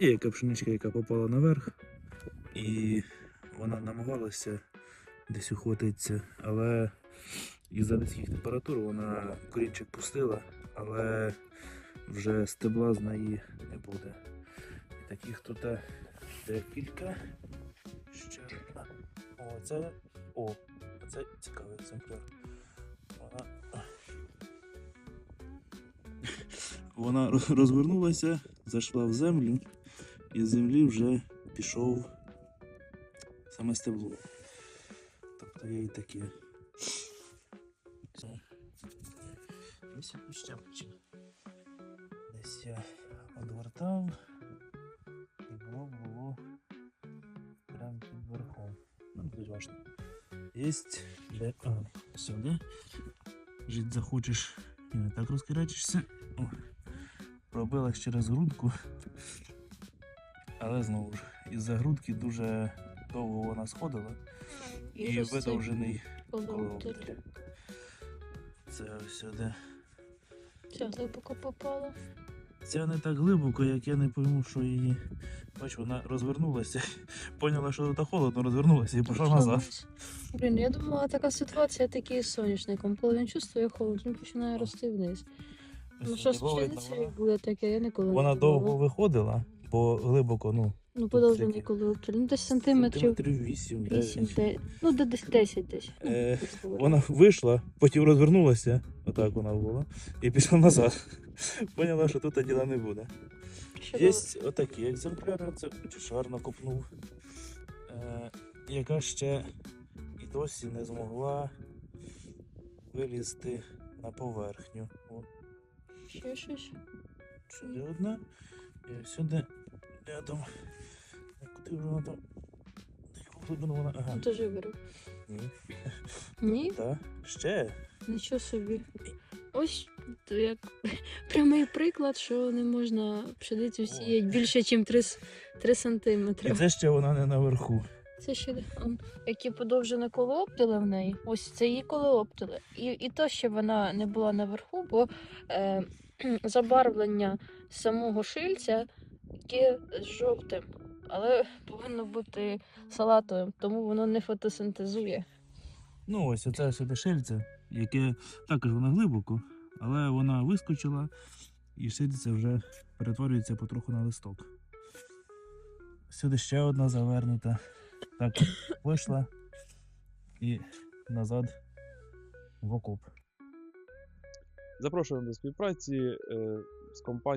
Є яка пшеничка, яка попала наверх, і вона намагалася десь ухватитися, але із-за низьких температур вона корінчик пустила, але вже стебла з неї не буде. І таких тут е, декілька. Ще одна. О, це. О, це цікавий екземпляр. Вона. Вона розвернулася, зайшла в землю, і з землі вже пішов саме стебло. Тобто є і таке. Це. Десь я щепчик. Десь я одвертав. І було було прямо під верхом. Ну, буде важно. Єсть де. А, сюди. Жить захочеш і не так розкирячишся. О, пробилась через грудку. Але знову ж, із-за грудки дуже довго вона сходила і цей видовжений колоптер. Це ось сюди. Ця глибоко попала. Ця не так глибоко, як я не пойму, що її. Бач, вона розвернулася, поняла, що тут холодно, розвернулася і пішла назад. Блін, я думала, така ситуація таки з соняшником. Коли він чувствує холод, він починає рости вниз. Ну що з пшеницею вона- буде таке, я ніколи Вона не довго виходила, бо глибоко, ну, Ну, подовжений колоптер. Ну, десь сантиметрів 8 8, 9. 9. Ну, де десь 10 десь. Ну, Е, десь говорю. Вона вийшла, потім розвернулася, отак вона була, і пішла назад. Поняла, що тут діла не буде. Що Є отакі екземпляри, це чешарно копнув, е, яка ще і досі не змогла вилізти на поверхню. О, Ще щось? сюди одна, і сюди рядом. Куди вже вона там? Глибину вона? Ага. Теж вирив. Ні. Ні? Та, ще. Нічого собі. Ось як прямий приклад, що не можна пшеницю сіяти більше, ніж 3, 3 І сантиметри. це ще вона не наверху. Це ще які подовжені колеоптили в неї. Ось це її колеоптили. І, і то, що вона не була наверху, бо е, забарвлення самого шильця яке з жовтим. Але повинно бути салатовим, тому воно не фотосинтезує. Ну ось оце сюди шильце, яке також воно глибоко, але вона вискочила і шильце вже перетворюється потроху на листок. Сюди ще одна завернута. Так, вийшла і назад в окоп. Запрошуємо до співпраці е, з компанією.